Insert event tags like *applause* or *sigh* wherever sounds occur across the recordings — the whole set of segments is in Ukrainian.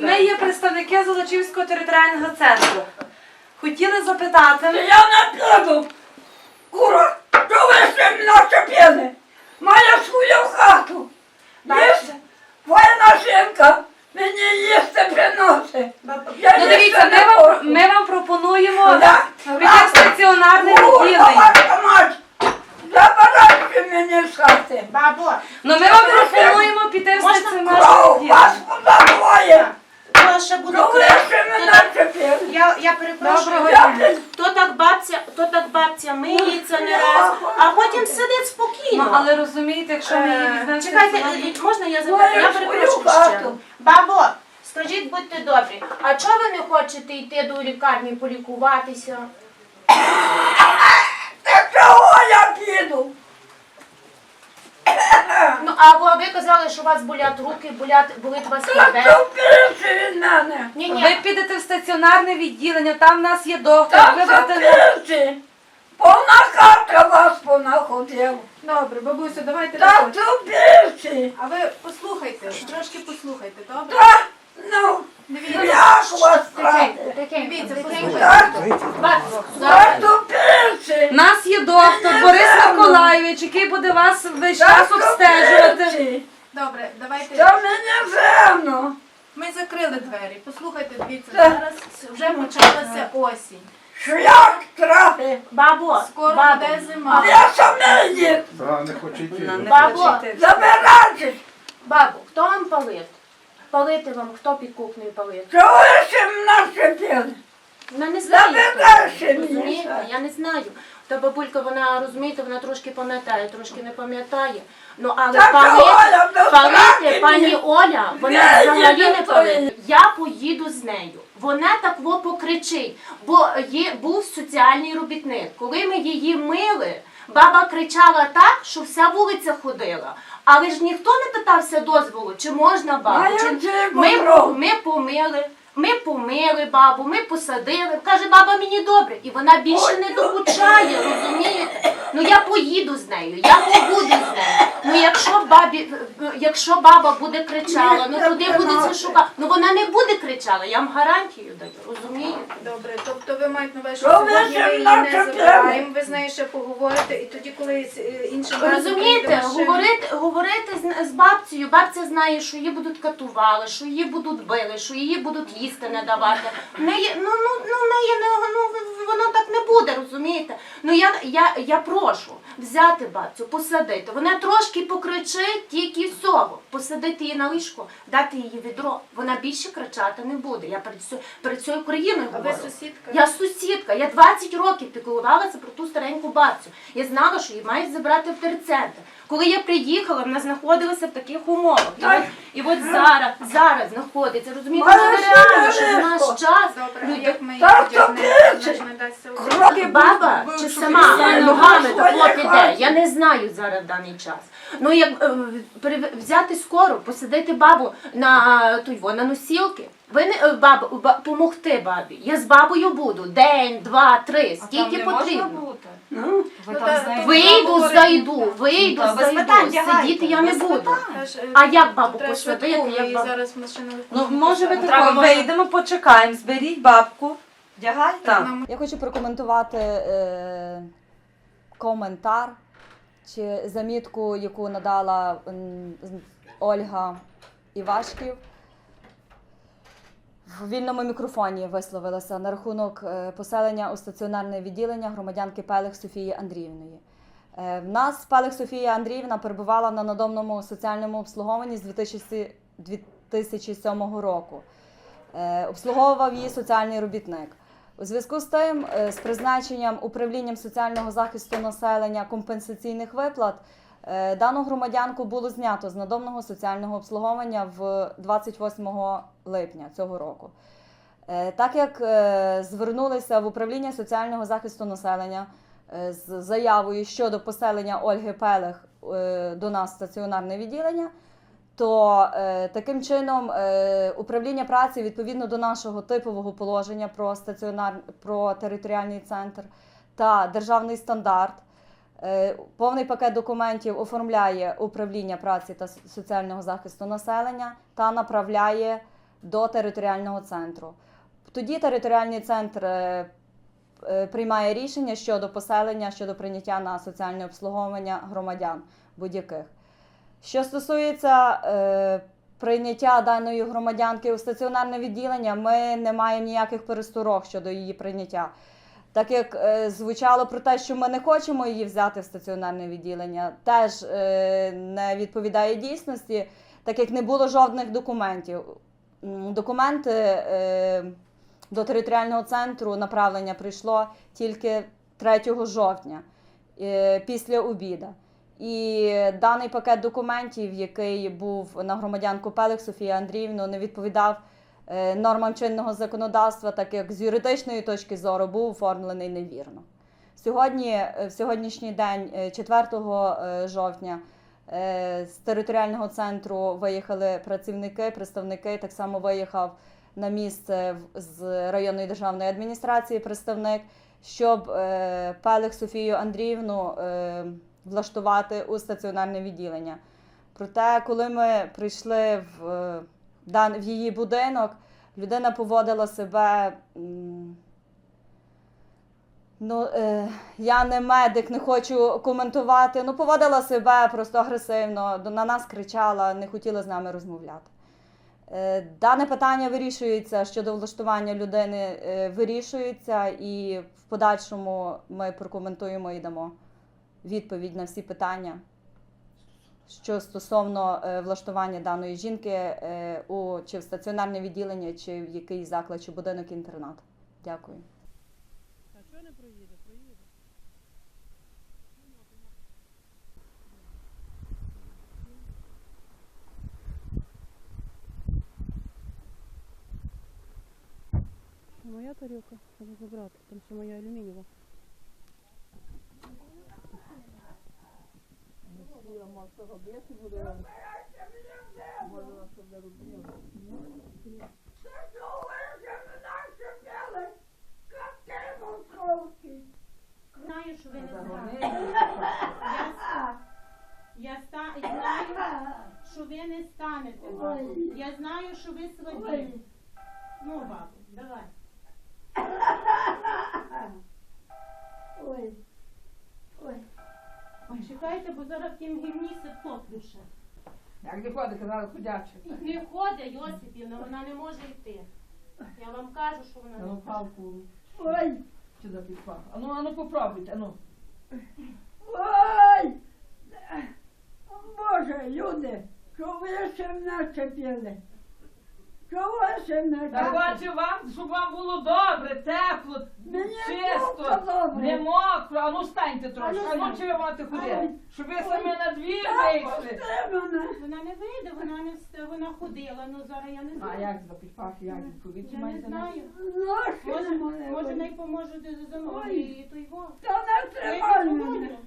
Ми є представники Золочівського територіального центру. Хотіли запитати. Я не піду. Кура, що ви ще мене чепили? Має свою хату. Їсти. Воєнна жінка мені їсти приносить. Я Ну дивіться, їсти ми не вам, хочу. ми вам пропонуємо Я- піти в стаціонарне відділення. забирайте мені з хати. Бабо, Ну ми вам пропонуємо піти в Можна стаціонарне Кров вас відділення. то ще ви ще То мене так- Я, я перепрошую. То так бабця, то так бабця миється не раз, а потім сидить спокійно. Ну але розумієте, якщо ми її Е, візьмемо Чекайте, стаціонарне- е, можна я запитаю? Я перепрошую ще. Бабо, скажіть, будьте добрі, а чого ви не хочете йти до лікарні полікуватися? *coughs* Та чого я піду? Ну, а ви, ви казали, що у вас болять руки, болять, болить вас Та хребет. від мене? Ні, ні. Ви підете в стаціонарне відділення, там в нас є доктор, Та вибрати. більше. Повна хата вас понаходила. Добре, бабусю, давайте так. що більше. А ви послухайте, трошки послухайте, добре? Та, ну, як вас брати? Дивіться, послухайте. У нас є доктор Борис Миколайович, який буде вас весь час що обстежувати. більше. Добре, давайте. Та мені земно. Ми закрили двері. Послухайте, дивіться, Так. зараз вже почалася осінь. Шлях трапи. Бабо, Скоро бабо, буде зима. Я самий їх. Да, не хоче йти. Ну, не Бабо. хочете. Забирайте. хто вам палив? Палити вам, хто під кухнею палив? Чого ви ще мене чепили? Ну не знаю. Забирай ще мені. Розумієте? Я не знаю. Та бабулька, вона розумієте, вона трошки пам'ятає, трошки не пам'ятає. Ну але Та палити, палити пані мені? Оля, вона взагалі не палить. тої. Я поїду з нею. Вона так во покричить, бо є був соціальний робітник. Коли ми її мили, баба кричала так, що вся вулиця ходила. Але ж ніхто не питався дозволу, чи можна бабу. Чи... Ми, ми помили, ми помили бабу, ми посадили. Каже, баба мені добре. І вона більше не докучає, розумієте? Ну я поїду з нею, я побуду з нею. Ну якщо бабі, якщо баба буде кричала, ну туди буде це шукати. Ну вона не буде кричала, я вам гарантію даю, розумієте? Добре, тобто ви маєте на увазі, Що сьогодні її не забираємо, ви з нею ще поговорите, і тоді, коли е, іншим разом Розумієте, говорити, говорити з, з бабцею, бабця знає, що її будуть катували, що її будуть били, що її будуть їсти не давати. Неї, ну, ну, ну, неї не, ну, воно так не буде, розумієте? Ну я, я, я прошу взяти бабцю, посадити. Вона трошки покричить тільки всього. Посадити її на ліжко, дати їй відро. Вона більше кричати не буде. Я перед, всю- перед цією країною А ви говорю. сусідка? Я сусідка, я 20 років піклувалася про ту стареньку бабцю. Я знала, що її мають забрати в терцентр. Коли я приїхала, вона знаходилася в таких умовах. І от, і от зараз, зараз знаходиться. Розумієте, це Маю нереально, що в наш час Добре, люди. як ми її Та одягнемо? що Вона ж не дасть Кроки Баба чи сама ногами тако піде, я не знаю зараз в даний час. Ну як е, взяти скоро, посадити бабу на той во, на носілки. Ви не е, бабу ба, помогти бабі. Я з бабою буду день, два, три, скільки потрібно. бути. Ну, Ви Ну, там та- знаєте. Вийду, зайду, вийду, Та, без зайду. питань, лягайте, Сидіти я не без буду. питань. А як бабу Треба посадити, швидку, як і бабу? зараз машина Ну, може ви Треба, тако може- вийдемо, почекаємо, зберіть бабку. Вдягайте. Нам- Я хочу прокоментувати е, коментар чи замітку, яку надала м, з- Ольга Івашків. В вільному мікрофоні висловилася на рахунок е, поселення у стаціонарне відділення громадянки Пелих Софії Андріївної. Е, В нас Пелих Софія Андріївна перебувала на надомному соціальному обслуговуванні з 2000 2007 року. Е, Обслуговував її соціальний робітник. У зв'язку з тим, з призначенням управлінням соціального захисту населення компенсаційних виплат, дану громадянку було знято з надомного соціального обслуговування в 28 липня цього року. Е, Так як е, звернулися в управління соціального захисту населення е, з заявою щодо поселення Ольги Пелех е, до нас в стаціонарне відділення, то е, таким чином е, управління праці відповідно до нашого типового положення про стаціонар про територіальний центр та державний стандарт. Е, Повний пакет документів оформляє управління праці та соціального захисту населення та направляє до територіального центру. Тоді територіальний центр е, е, приймає рішення щодо поселення, щодо прийняття на соціальне обслуговування громадян будь-яких. Що стосується прийняття даної громадянки у стаціонарне відділення, ми не маємо ніяких пересторог щодо її прийняття. Так як е, звучало про те, що ми не хочемо її взяти в стаціонарне відділення, теж е, не відповідає дійсності, так як не було жодних документів. Документи е, до територіального центру направлення прийшло тільки 3 жовтня е, після обіда. І даний пакет документів, який був на громадянку Пелих Софії Андріївну, не відповідав нормам чинного законодавства, так як з юридичної точки зору був оформлений невірно. Сьогодні, е, в сьогоднішній день, е, 4 е, жовтня, е, з територіального центру виїхали працівники, представники. Так само виїхав на місце з районної державної адміністрації представник, щоб е, Пелих Софію Андріївну е, влаштувати у стаціонарне відділення. Проте, коли ми прийшли в, е, в її будинок, людина поводила себе. Ну, е, я не медик, не хочу коментувати. Ну, поводила себе просто агресивно, на нас кричала, не хотіла з нами розмовляти. Е, дане питання вирішується щодо влаштування людини, е, вирішується, і в подальшому ми прокоментуємо і дамо відповідь на всі питання, що стосовно е, влаштування даної жінки е, у чи в стаціонарне відділення, чи в якийсь заклад, чи будинок інтернат. Дякую. Моя тарілка, треба забрати, там ще моя алюмінієва. Знаю, що ви не знаєте. Я, я знаю, що ви не станете. Я знаю, що ви слабі. Ну, бабу, давай. Ой, ой. Чекайте, бо зараз в тім гімні се. Як не ходить, казали ходячи. Не ходить, Йосипівна, вона не може йти. Я вам кажу, що вона не Ну, може. палку. Ой. Чи за підпах? А ну, а ну попробуйте, а ну. Ой! Боже, люди, що ви ще в нас чепили? Що ви ще в нас Та хочу вам, щоб вам було добре, тепло, чисто, не мокро, а ну станьте трошки, А а ну ну чи ви щоб ви самі на двір вийшли. Вона не вийде, вона не вона ходила, ну зараз я не А знаю. як за підпах, як відповідь Я не знаю. Ну, що Може, може не поможе за мною Ой. і той во. Та не тримай мене.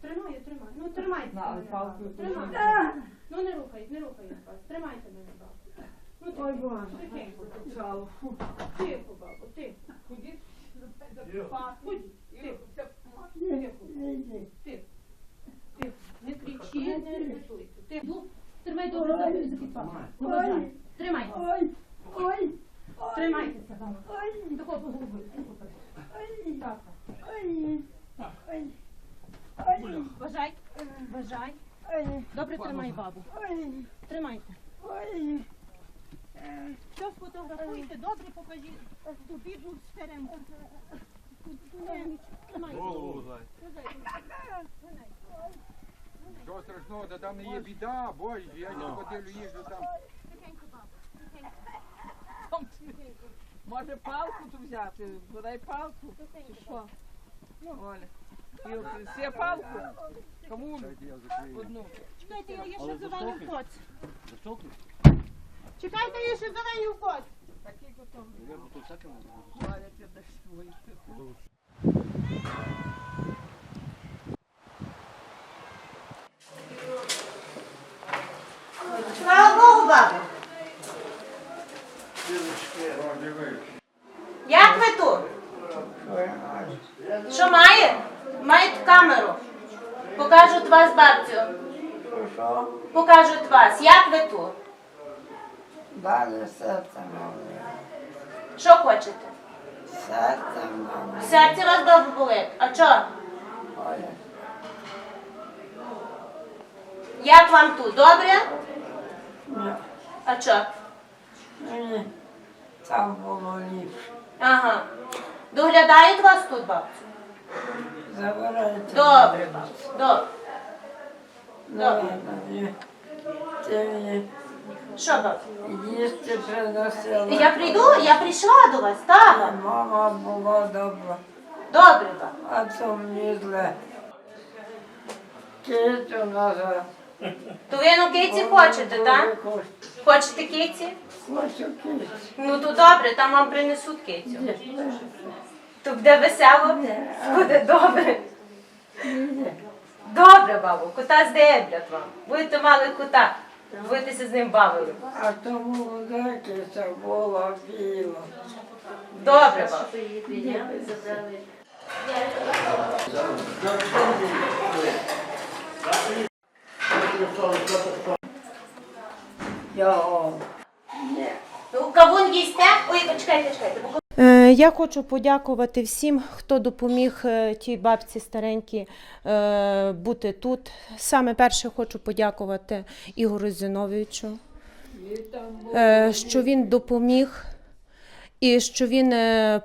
Тримаю, тримаю. Ну тримайте На, мене. палкою бабу, Тримайте. Ну не рухай, не рухай вас. Тримайте мене, бабу. Ну, Ой, тихенько, Боже. тихенько. Тихо, бабу, тихо. Ходіть. Ходіть, тихо, ні. тихо. Тихо. Не кричіть, не репетуйте. Тихо. Ну, Тримай добре за за бажай. Тримай. Ой, ой, ой. Тримайтеся, бабу. Ой, Такого поголовую. ой, Так. ой, ой, ой, Бажай. Бажай. ой, Добре тримай бабу. ой, Тримайте. ой. Що сфотографуйте, добре покажіть. Ту бідну сференку. Голову. Що страшного, та там не є біда, боже, я не ходив, їжджу там. Може палку тут взяти? Подай палку. Чи що? Оля. Все палку? Кому одну? Чекайте, я ще зелені в коць. Чекайте, я ще зелені в коць. Такий готовий. Слава Богу, бабу! Як ви тут? Що має? Мають камеру. Покажуть вас бабцю. Покажуть вас. Як ви тут? Далі серце моє. Що хочете? Серце моє. Серце вас добре болить. А чого? Ой, Як вам тут? Добре? ні, А чого? мені там було ліпше. Ага. Доглядають вас тут, бабцю? Забирайте. Добре, бабцю. Добре. Давай мені. Ти мені Що, їсти приносила. Я прийду, я прийшла до вас, так? Мама була добра, Добре, бабцю. а то мені зле. Кицю назад. То ви ну киці хочете, так? Хочете киці? Хочу кицю. Ну то добре, там вам принесуть кицю. То буде весело? Буде добре. Добре, бабу, кота здеблять вам. Будете мали кота, будете з ним бавили. А тому киця була біла. Добре. Його. Ні. Ну, кавун їсте? Ой, почекайте, почекайте. Я хочу подякувати всім, хто допоміг е, тій бабці старенькій е, бути тут. Саме перше хочу подякувати Ігорю Зіновичу, е, що він допоміг і що він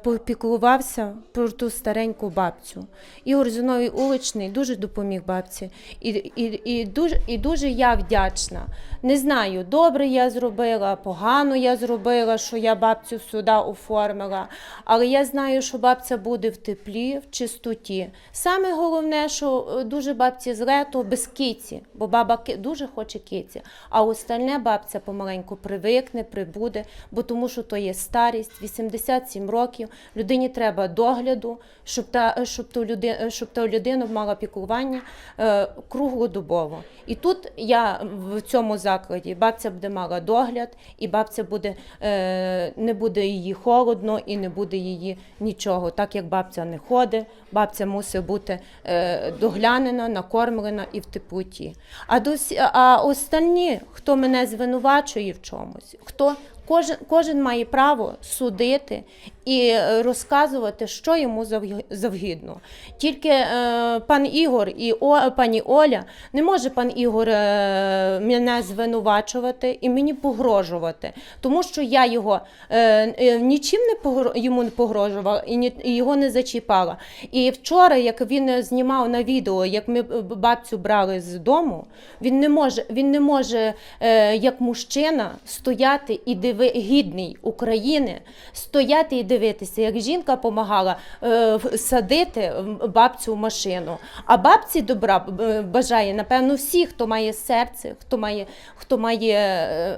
попіклувався про ту стареньку бабцю. Ігор Зіновій уличний дуже допоміг бабці. І, і, і, дуже, і дуже я вдячна. Не знаю, добре я зробила, погано я зробила, що я бабцю сюди оформила. Але я знаю, що бабця буде в теплі, в чистоті. Саме головне, що е, дуже бабці зле, то без киці, бо баба дуже хоче киці. А остальне бабця помаленьку привикне, прибуде, бо тому що то є старість, 87 років. Людині треба догляду, щоб та, щоб ту людину, щоб та людина мала піклування е, круглодобово. І тут я в цьому закладі бабця буде мала догляд, і бабця буде е, не буде її холодно і не буде її нічого. Так як бабця не ходить, бабця мусить бути е, доглянена, накормлена і в теплоті. А до сі- а остальні, хто мене звинувачує в чомусь, хто Кожен, кожен має право судити і е, розказувати, що йому завгідно. Тільки е, пан Ігор і О, пані Оля не може пан Ігор е, мене звинувачувати і мені погрожувати, тому що я його е, е, нічим не погро, йому не погрожувала і, ні, і його не зачіпала. І вчора, як він знімав на відео, як ми бабцю брали з дому, він не може, він не може е, як мужчина стояти і диви гідний України, стояти і дивитися, як жінка допомагала е, садити бабцю в машину. А бабці добра е, бажає, напевно, всі, хто має серце, хто має, хто має,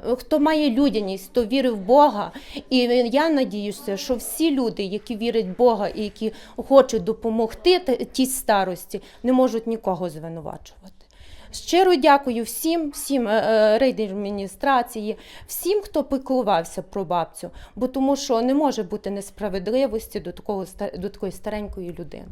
е, хто має людяність, хто вірить в Бога. І я надіюся, що всі люди, які вірять в Бога і які хочуть допомогти тій старості, не можуть нікого звинувачувати. Щиро дякую всім, всім е, е, всім, хто піклувався про бабцю, бо тому що не може бути несправедливості до такого до такої старенької людини.